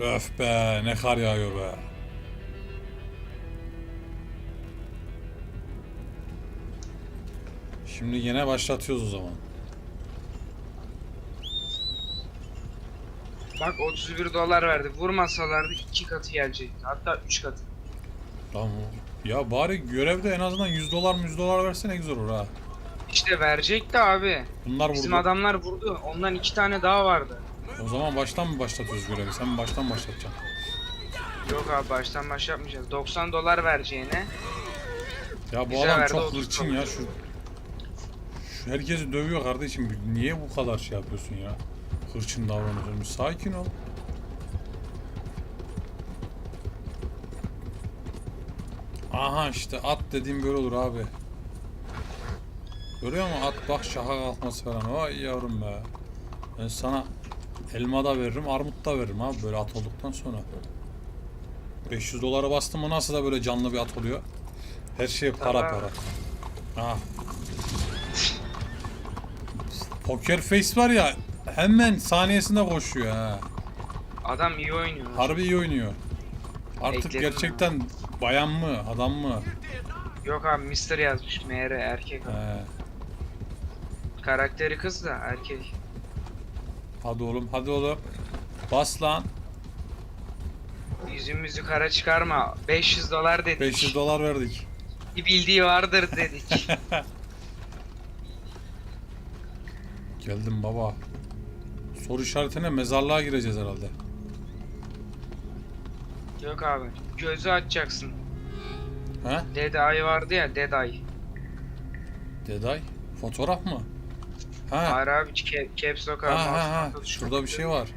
Öf be ne kar yağıyor be. Şimdi yine başlatıyoruz o zaman. Bak 31 dolar verdi. Vurmasalardı iki katı gelecekti. Hatta üç katı. Tamam. Ya bari görevde en azından 100 dolar 100 dolar verse ne güzel olur ha. İşte verecekti abi. Bunlar Bizim vurdu. adamlar vurdu. Ondan iki tane daha vardı. O zaman baştan mı başlatıyoruz görevi? Sen mi baştan başlatacaksın? Yok abi baştan başlatmayacağız. 90 dolar vereceğine. Ya bu Bize adam verdi, çok 30 hırçın dolar. ya şu. Şu herkesi dövüyor kardeşim. Niye bu kadar şey yapıyorsun ya? Hırçın davranıyorsun. Bir Sakin ol. Aha işte at dediğim böyle olur abi. Görüyor musun at bak şaha kalkması falan. Vay yavrum be. Ben sana elma da veririm, armut da veririm abi böyle at olduktan sonra. 500 dolara bastım mı nasıl da böyle canlı bir at oluyor. Her şey para para. Ah. Poker face var ya hemen saniyesinde koşuyor ha. Adam iyi oynuyor. Harbi iyi oynuyor. Artık Ekledim gerçekten bayan mı, adam mı? Yok abi Mister yazmış. MR erkek. abi. He. Karakteri kız da erkek. Hadi oğlum, hadi oğlum. Bas lan. Yüzümüzü kara çıkarma. 500 dolar dedik. 500 dolar verdik. Bir bildiği vardır dedik. Geldim baba. Soru işaretine mezarlığa gireceğiz herhalde. Yok abi. Gözü açacaksın. He? Dead Eye vardı ya Dead Eye. Deday. Fotoğraf mı? Ha. Hayır abi ca- caps lock abi. Ha ha ha. Şurada bir şey var.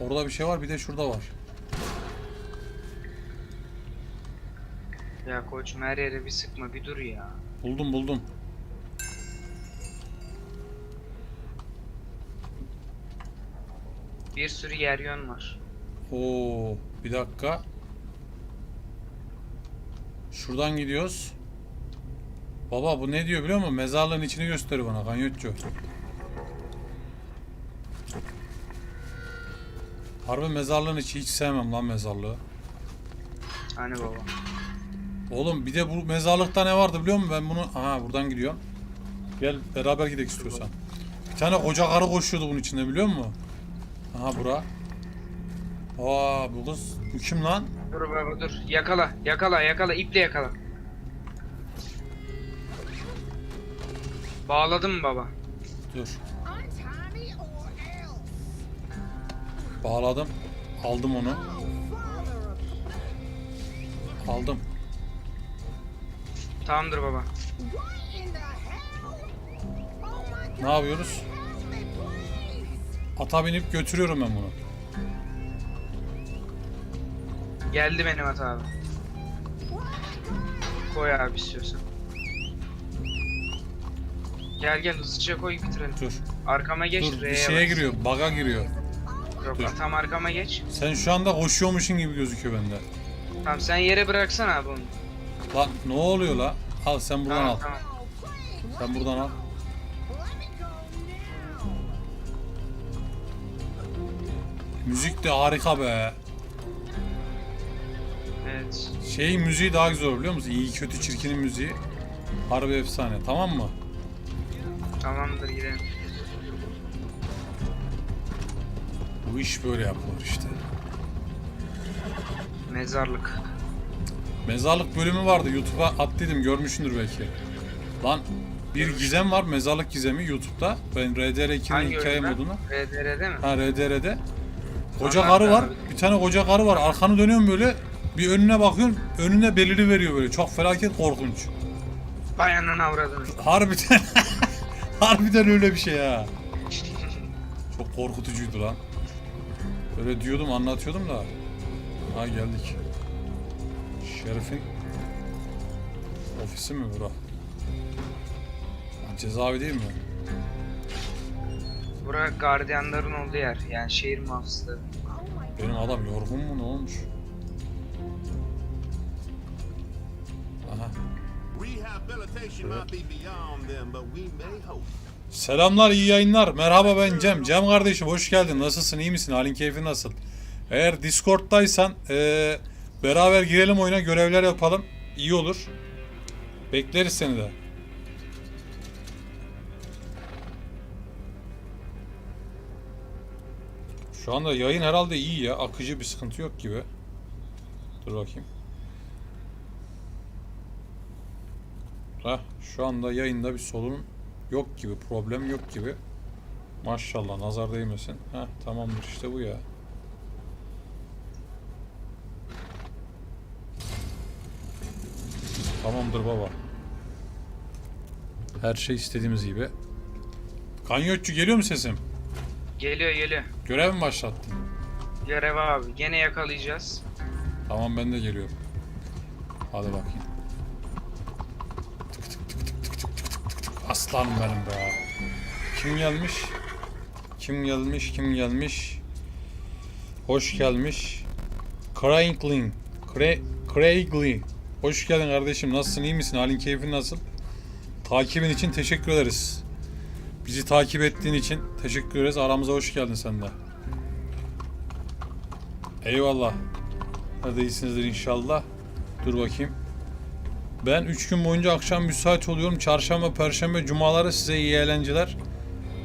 Orada bir şey var, bir de şurada var. Ya koçum her yere bir sıkma bir dur ya. Buldum buldum. Bir sürü yer yön var. Oo, bir dakika. Şuradan gidiyoruz. Baba bu ne diyor biliyor musun? Mezarlığın içini gösteriyor bana kanyotçu. Harbi mezarlığın içi hiç sevmem lan mezarlığı. Hani baba. Oğlum bir de bu mezarlıkta ne vardı biliyor musun? Ben bunu... Aha buradan gidiyorum. Gel beraber gidelim istiyorsan. Bir tane koca karı koşuyordu bunun içinde biliyor musun? Aha bura. Aa bu kız. Bu kim lan? Dur baba dur. Yakala yakala yakala iple yakala. Bağladın mı baba? Dur. Bağladım. Aldım onu. Aldım. Tamamdır baba. Oh. Ne yapıyoruz? Ata binip götürüyorum ben bunu. Geldi benim at abi. Koy abi istiyorsan. Gel gel hızlıca koy bitirelim. Dur. Arkama geç. Dur bir R'ye şeye bas. giriyor. Baga giriyor. Yok dur. tam arkama geç. Sen şu anda koşuyormuşsun gibi gözüküyor bende. Tamam sen yere bıraksana abi onu. Lan ne oluyor la? Al sen buradan Tamam al. tamam. Sen buradan al. Müzik de harika be. Evet. Şeyin müziği daha güzel biliyor musun? İyi kötü çirkinin müziği. Harbi efsane. Tamam mı? Tamamdır gidelim. Bu iş böyle yapılır işte. Mezarlık. Mezarlık bölümü vardı. YouTube'a at dedim görmüşsündür belki. Lan bir gizem var. Mezarlık gizemi YouTube'da. Ben RDR2'nin Hangi hikaye oyunda? modunu. RDR'de mi? Ha RDR'de. Koca Anlat karı var. Bir tane koca karı var. Arkanı dönüyorsun böyle. Bir önüne bakıyorsun. Önüne beliri veriyor böyle. Çok felaket korkunç. Bayanın avradını. Harbiden. Harbiden öyle bir şey ha. Çok korkutucuydu lan. Öyle diyordum anlatıyordum da. Ha geldik. Şerif'in ofisi mi bura? Cezaevi değil mi? Bura gardiyanların olduğu yer. Yani şehir mahsusları. Benim adam yorgun mu ne olmuş? Selamlar, iyi yayınlar. Merhaba ben Cem. Cem kardeşim hoş geldin. Nasılsın, iyi misin? Halin keyfin nasıl? Eğer Discord'daysan eee, beraber girelim oyuna görevler yapalım. İyi olur. Bekleriz seni de. Şu anda yayın herhalde iyi ya. Akıcı bir sıkıntı yok gibi. Dur bakayım. Heh, şu anda yayında bir sorun yok gibi. Problem yok gibi. Maşallah nazar değmesin. Heh, tamamdır işte bu ya. Tamamdır baba. Her şey istediğimiz gibi. Kanyotçu geliyor mu sesim? Geliyor geliyor. Görev mi başlattın? Görev abi. Gene yakalayacağız. Tamam ben de geliyorum. Hadi bakayım. Aslanım benim be. Kim gelmiş? Kim gelmiş? Kim gelmiş? Hoş gelmiş. Craiglin. Cra Craiglin. Hoş geldin kardeşim. Nasılsın? iyi misin? Halin keyfin nasıl? Takibin için teşekkür ederiz. Bizi takip ettiğin için teşekkür ederiz. Aramıza hoş geldin sen de. Eyvallah. Hadi iyisinizdir inşallah. Dur bakayım. Ben 3 gün boyunca akşam müsait oluyorum. Çarşamba, perşembe, cumaları size iyi eğlenceler.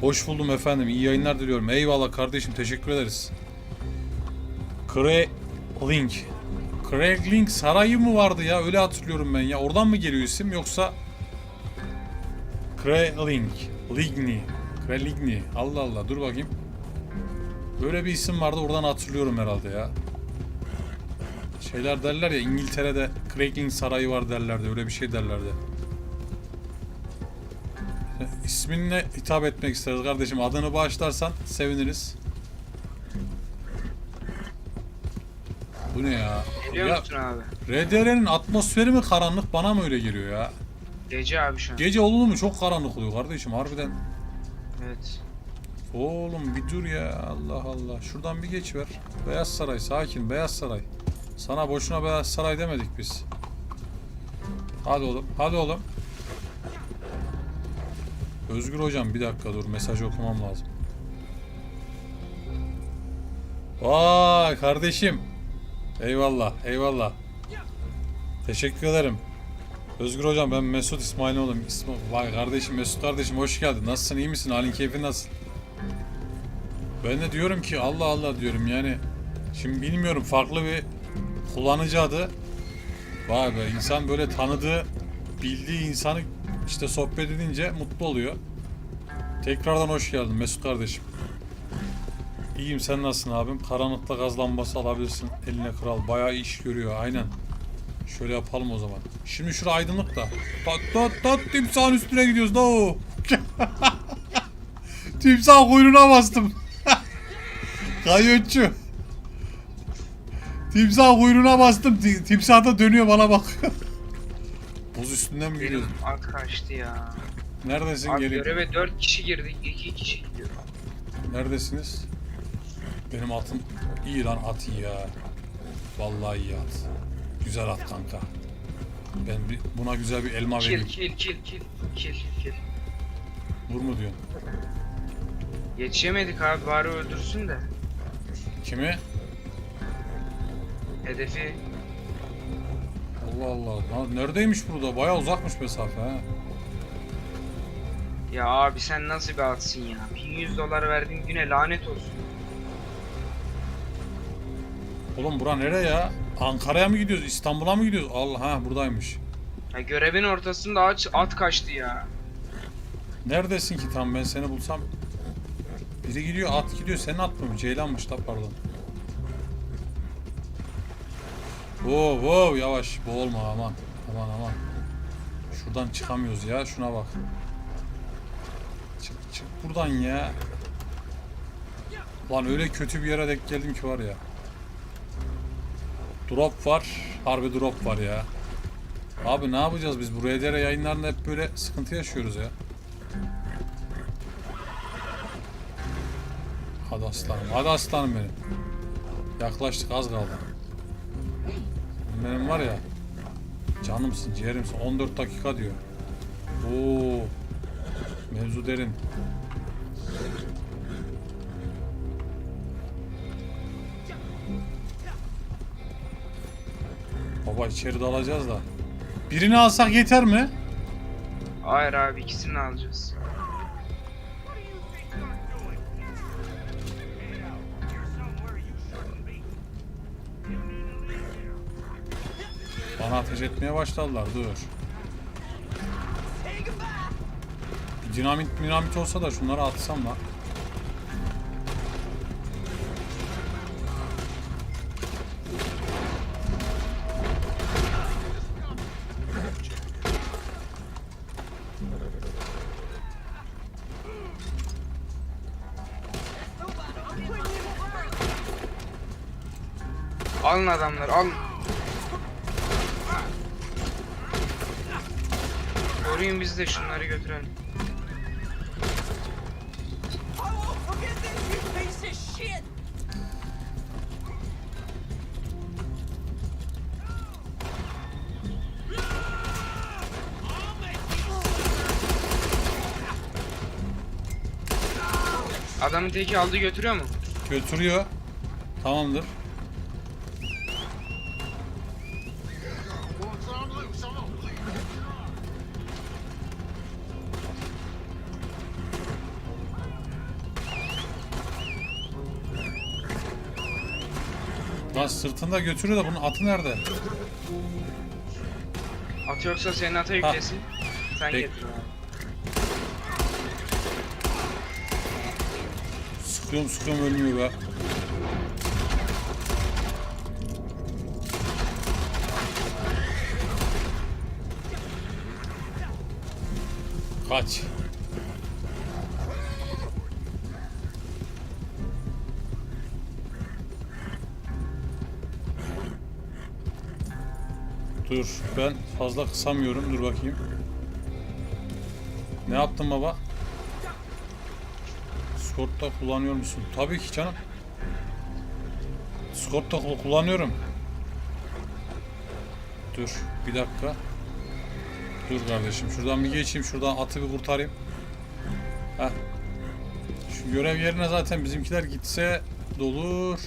Hoş buldum efendim. İyi yayınlar diliyorum. Eyvallah kardeşim. Teşekkür ederiz. Craig Link. Craig Link sarayı mı vardı ya? Öyle hatırlıyorum ben ya. Oradan mı geliyor isim yoksa Craig Link. Ligny. Craig Ligny. Allah Allah. Dur bakayım. Böyle bir isim vardı. Oradan hatırlıyorum herhalde ya. Şeyler derler ya İngiltere'de Craigling Sarayı var derlerdi. Öyle bir şey derlerdi. İsminle hitap etmek isteriz kardeşim. Adını bağışlarsan seviniriz. Bu ne ya? Geliyor ya musun abi? RDR'nin atmosferi mi karanlık bana mı öyle geliyor ya? Gece abi şu an. Gece oldu mu çok karanlık oluyor kardeşim harbiden. Evet. Oğlum bir dur ya Allah Allah. Şuradan bir geç ver. Beyaz Saray sakin Beyaz Saray. Sana boşuna Beyaz Saray demedik biz. Hadi oğlum hadi oğlum. Özgür hocam bir dakika dur mesaj okumam lazım. Vay kardeşim. Eyvallah eyvallah. Teşekkür ederim. Özgür hocam ben Mesut İsmailoğlu'yum. İsmi... Vay kardeşim Mesut kardeşim hoş geldin. Nasılsın iyi misin? Halin keyfin nasıl? Ben de diyorum ki Allah Allah diyorum yani. Şimdi bilmiyorum farklı bir kullanıcı adı. Vay be insan böyle tanıdığı, bildiği insanı işte sohbet edince mutlu oluyor. Tekrardan hoş geldin Mesut kardeşim. İyiyim sen nasılsın abim? Karanlıkta gaz lambası alabilirsin. Eline kral. Bayağı iş görüyor aynen. Şöyle yapalım o zaman. Şimdi şurada aydınlık da. Tat tat tat timsahın üstüne gidiyoruz da o. Timsah kuyruğuna bastım. Kayıtçı. Timsah kuyruğuna bastım. Ti- Timsah da dönüyor bana bak. Buz üstünden mi Benim gidiyoruz? at kaçtı ya. Neredesin Abi gelin? göreve 4 kişi girdik. 2 kişi gidiyor. Neredesiniz? Benim atım iyi lan at iyi ya. Vallahi iyi at. Güzel at kanka. Ben bir, buna güzel bir elma Kill vereyim. kill kill kill. Kill kill. Vur mu diyorsun? Yetişemedik abi bari öldürsün de. Kimi? Hedefi Allah Allah. Lan neredeymiş burada? Bayağı uzakmış mesafe ha. Ya abi sen nasıl bir atsın ya? 1100 dolar verdiğin güne lanet olsun. Oğlum bura nere ya? Ankara'ya mı gidiyoruz? İstanbul'a mı gidiyoruz? Allah ha buradaymış. Ya görevin ortasında at, at kaçtı ya. Neredesin ki tam ben seni bulsam? Biri gidiyor at gidiyor. Senin at mı? Ceylanmış da pardon. Wow wow yavaş boğulma aman. Aman aman. Şuradan çıkamıyoruz ya şuna bak. Çık çık buradan ya. Lan öyle kötü bir yere denk geldim ki var ya. Drop var. Harbi drop var ya. Abi ne yapacağız biz? Bu RDR yayınlarında hep böyle sıkıntı yaşıyoruz ya. Hadi aslanım. Hadi aslanım benim. Yaklaştık az kaldı. Benim var ya canımsın ciğerimsin 14 dakika diyor. Oo. Mevzu derin. Baba içeri dalacağız da. Birini alsak yeter mi? Hayır abi ikisini alacağız. Bana ateş etmeye başladılar dur. Bir dinamit dinamit olsa da şunları atsam lan. Alın adamları alın. Koruyun biz de şunları götürelim. Adamın teki aldı götürüyor mu? Götürüyor. Tamamdır. Lan sırtında götürüyor da bunun atı nerede? At yoksa senin ata yüklesin. Sen Peki. getir abi. Sıkıyorum sıkıyorum ölmüyor be. Kaç. Dur ben fazla kısamıyorum dur bakayım. Ne yaptın baba? Discord'da kullanıyor musun? Tabii ki canım. Ku- kullanıyorum. Dur bir dakika. Dur kardeşim şuradan bir geçeyim şuradan atı bir kurtarayım. Heh. Şu görev yerine zaten bizimkiler gitse dolur.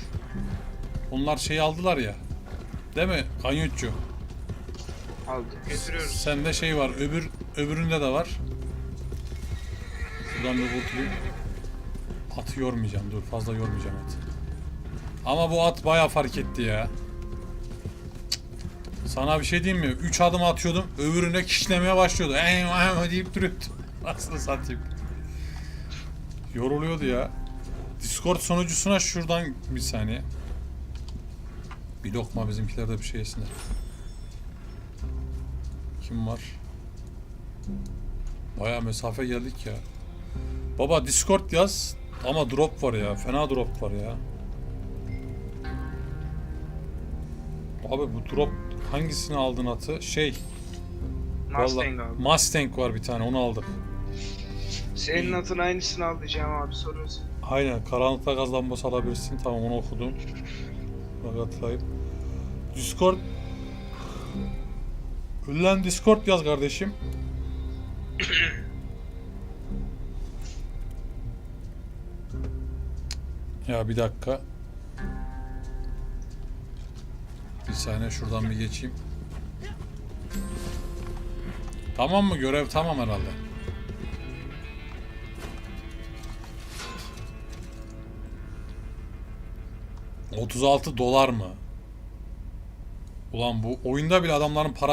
Onlar şeyi aldılar ya. Değil mi? Kanyutçu. Aldık götürüyoruz. Sende şey var. Öbür öbüründe de var. Şuradan bir kurtulayım. Atı yormayacağım. Dur fazla yormayacağım atı. Ama bu at bayağı fark etti ya. Sana bir şey diyeyim mi? 3 adım atıyordum. Öbürüne kişnemeye başlıyordu. Vay deyip duruyordu. Nasıl satayım. Yoruluyordu ya. Discord sonucusuna şuradan bir saniye. Bir lokma bizimkiler de bir şey yesinler. Kim var? Baya mesafe geldik ya. Baba Discord yaz ama drop var ya. Fena drop var ya. Abi bu drop hangisini aldın atı? Şey. Mustang vallahi- abi. Mustang var bir tane onu aldık. Senin atın aynısını alacağım abi soruyorsun. Aynen karanlıkta gaz lambası alabilirsin. Tamam onu okudum. Bak hatırlayayım. Discord Ulan Discord yaz kardeşim. ya bir dakika. Bir saniye şuradan bir geçeyim. Tamam mı? Görev tamam herhalde. ...36 dolar mı? Ulan bu oyunda bile adamların para